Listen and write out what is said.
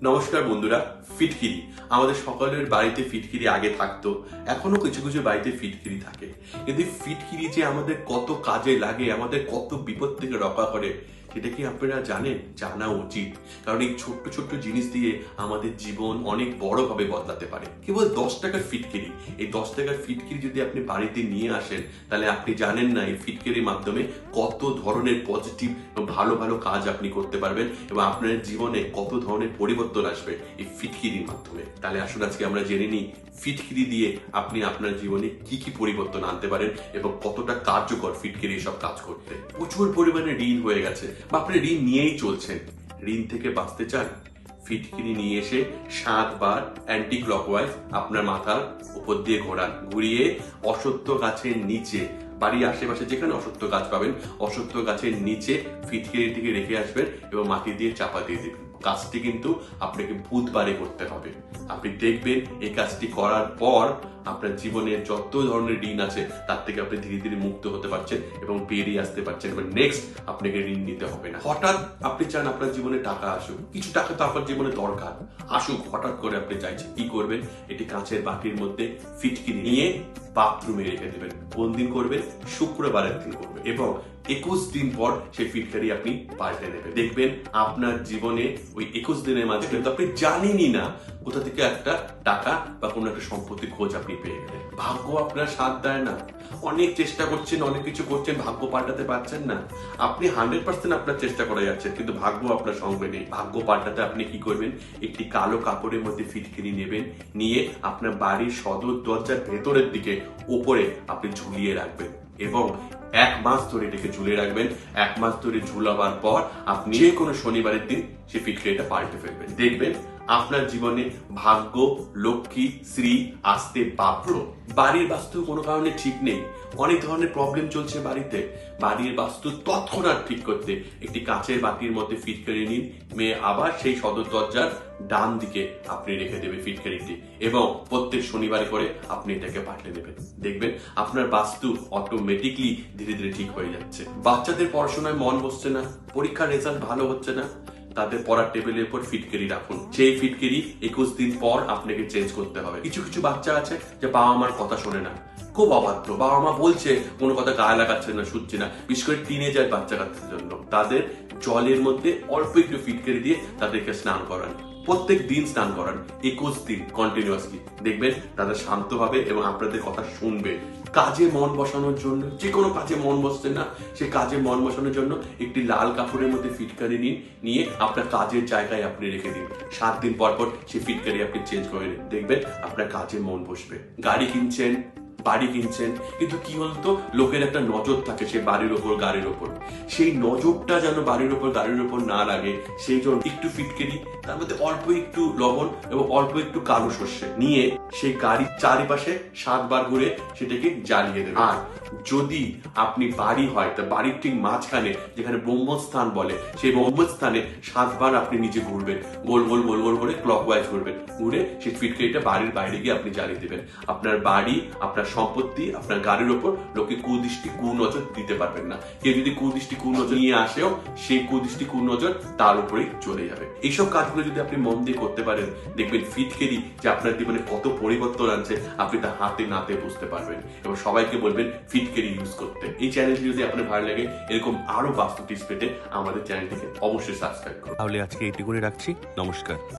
নমস্কার বন্ধুরা, ফিটকিরি। আমাদের সকলের বাড়িতে ফিটকিরি আগে থাকতো এখনও কিছু কিছু বাড়িতে ফিটকিরি থাকে। কিন্তু ফিটকিরি যে আমাদের কত কাজে লাগে, আমাদের কত বিপদ থেকে রক্ষা করে সেটা কি আপনারা জানেন? জানা উচিত। কারণ এই ছোট্ট ছোট্ট জিনিস দিয়ে আমাদের জীবন অনেক বড়ভাবে বদলাতে পারে। কেবল দশ টাকার ফিটকিরি। এই দশ টাকার ফিটকিরি যদি আপনি বাড়িতে নিয়ে আসেন, তাহলে আপনি জানেন না এই ফিটকিরির মাধ্যমে কত ধরনের পজিটিভ ভালো ভালো কাজ আপনি করতে পারবেন এবং আপনার জীবনে কত ধরনের পরিবর্তন আসবে এই ফিটকিরির মাধ্যমে। তাহলে আসুন আজকে আমরা জেনে নিই, ফিটকিরি দিয়ে আপনি আপনার জীবনে কি কি পরিবর্তন আনতে পারেন এবং কতটা কার্যকর ফিটকিরি সব কাজ করতে। প্রচুর পরিমাণে ঋণ হয়ে গেছে। বা আপনি ঋণ নিয়েই চলছেন ঋণ থেকে বাঁচতে চান ফিটকিরি নিয়ে এসে সাতবার অ্যান্টি ক্লকওয়াইজ আপনার মাথার উপর দিয়ে ঘোরান। ঘুরিয়ে অসত্য গাছের নিচে, বাড়ির আশেপাশে যেখানে অসত্য গাছ পাবেন, অসত্য গাছের নিচে ফিটকিরিটিকে রেখে আসবেন এবং মাটি দিয়ে চাপা দিয়ে দেবেন। কাজটি কিন্তু আপনাকে বুধবারে করতে হবে। আপনি দেখবেন এই কাজটি করার পর আপনার জীবনে যত ধরনের ঋণ আছে, তার থেকে আপনি ধীরে ধীরে মুক্ত হতে পারছেন এবং বেরিয়ে আসতে পারছেন। এবং নেক্সট আপনাকে ঋণ নিতে হবে না। হঠাৎ আপনি চান আপনার জীবনে টাকা আসুক। কিছু টাকা তো আপনার জীবনে দরকার। আসুক, হঠাৎ করে আপনি চাইছেন। কি করবেন? এটি কাঁচের বাটির মধ্যে ফিটকিরি নিয়ে বাথরুমে রেখে দেবেন। কোন দিন করবেন? শুক্রবারের দিন করবেন। এবং একুশ দিন পর সেই ফিটকারি আপনি পাল্টে নেবেন। দেখবেন আপনার জীবনে ওই একুশ দিনের মাঝে কিন্তু আপনি জানেনই না কোথা থেকে একটা টাকা বা কোনো একটা সম্পত্তির খোঁজ আপনি পেয়ে গেলেন। ভাগ্য আপনার সাথ দেয় না। অনেক চেষ্টা করছেন অনেক কিছু করছেন ভাগ্য পাল্টাতে পারছেন না। আপনি হান্ড্রেড পার্সেন্ট আপনার চেষ্টা করে যাচ্ছেন কিন্তু ভাগ্য আপনার সঙ্গে নেই। ভাগ্য পাল্টাতে আপনি কি করবেন? একটি কালো কাপড়ের মধ্যে ফিটকিরি নেবেন নিয়ে আপনার বাড়ির সদর দরজার ভেতরের দিকে উপরে আপনি ঝুলিয়ে রাখবেন এবং এক মাস ধরে এটাকে ঝুলে রাখবেন। এক মাস ধরে ঝুলাবার পর আপনি যে কোনো শনিবারের দিন সে ফিটকিরিটা পাল্টে ফেলবেন। দেখবেন আপনার জীবনে ভাগ্য, লক্ষ্মী শ্রী আসতে বাধ্য বাড়ির বাস্তু কোনো কারণে ঠিক নেই। অনেক ধরনের প্রবলেম চলছে বাড়িতে। বাড়ির বাস্তু তৎক্ষণাৎ ঠিক করতে একটি কাঁচের বাটির মধ্যে ফিটকারি নিন। মেয়ে আবার সেই সদর দরজার ডান দিকে আপনি রেখে দেবে ফিটকারিটি এবং প্রত্যেক শনিবারে করে আপনি এটাকে পাঠিয়ে দেবেন। দেখবেন আপনার বাস্তু অটোমেটিকলি ধীরে ধীরে ঠিক হয়ে যাচ্ছে। বাচ্চাদের পড়াশোনায় মন বসছে না। পরীক্ষার রেজাল্ট ভালো হচ্ছে না। তাদের পড়ার টেবিলের উপর ফিটকেরি রাখুন। সেই ফিটকেরি একুশ দিন পর আপনাকে চেঞ্জ করতে হবে। কিছু কিছু বাচ্চা আছে যে বাবা মার কথা শোনে না। খুব অবাধ্য। বাবা মা বলছে, কোনো কথা গায়ে লাগাচ্ছে না, শুচ্ছে না। বিশেষ করে টিনেজার বাচ্চা কাচ্চার জন্য। তাদের জলের মধ্যে অল্প একটু ফিটকেরি দিয়ে তাদেরকে স্নান করান। প্রত্যেক দিন স্নান করান। একুশ দিন কন্টিনিউয়াসলি দেখবেন তারা শান্ত হবে এবং আপনাদের কথা শুনবে। কাজে মন বসানোর জন্য, যে কোনো কাজে মন বসছে না, সে কাজে মন বসানোর জন্য একটি লাল কাপড়ের মধ্যে ফিটকারি নিন নিয়ে আপনার কাজের জায়গায় আপনি রেখে দিন। সাত দিন পর পর সেই ফিটকারি আপনি চেঞ্জ করে দেখবেন আপনার কাজে মন বসবে। গাড়ি কিনছেন বাড়ি কিনছেন, কিন্তু কি বলতো, লোকের একটা নজর থাকে সেই বাড়ির ওপর, গাড়ির ওপর। সেই নজরটা যেন বাড়ির ওপর, গাড়ির ওপর না লাগে, সেই জন্য একটু ফিটকেরি তার মধ্যে অল্প একটু লবণ এবং অল্প একটু কালো সর্ষে নিয়ে সেই গাড়ির চারিপাশে সাতবার ঘুরে সেটাকে জ্বালিয়ে দেবে। আর যদি আপনি বাড়ি হয়, তা বাড়ির ঠিক মাঝখানে যেখানে ব্রহ্মস্থান বলে, সেই ব্রহ্মস্থানে সাতবার আপনি নিচে ঘুরবেন। গোল গোল গোল গোল করে ক্লক ওয়াইজ ঘুরবেন। ঘুরে সেই ফিটকেরিটা বাড়ির বাইরে গিয়ে আপনি জ্বালিয়ে দেবেন। আপনার বাড়ি, আপনার সম্পত্তি, আপনার গাড়ির ওপর লোকে কুদৃষ্টি, কুনজর দিতে পারবেন না। কেউ যদি কুদৃষ্টি, কুনজর নিয়ে আসেও, সেই কুদৃষ্টি, কুনজর তার উপরেই চলে যাবে। এইসব কাজগুলো যদি আপনি মন দিয়ে করতে পারেন, দেখবেন ফিটকেরি যে আপনার জীবনে কত পরিবর্তন আনছে, আপনি তা হাতে নাতে বুঝতে পারবেন। এবং সবাইকে বলবেন ফিটকেরি ইউজ করতে এই চ্যানেলটি যদি আপনার ভালো লাগে, এরকম আরও বাস্তু টিপস পেতে আমাদের চ্যানেলটিকে অবশ্যই সাবস্ক্রাইব করুন। তাহলে আজকে এইটুকুনি রাখছি। নমস্কার।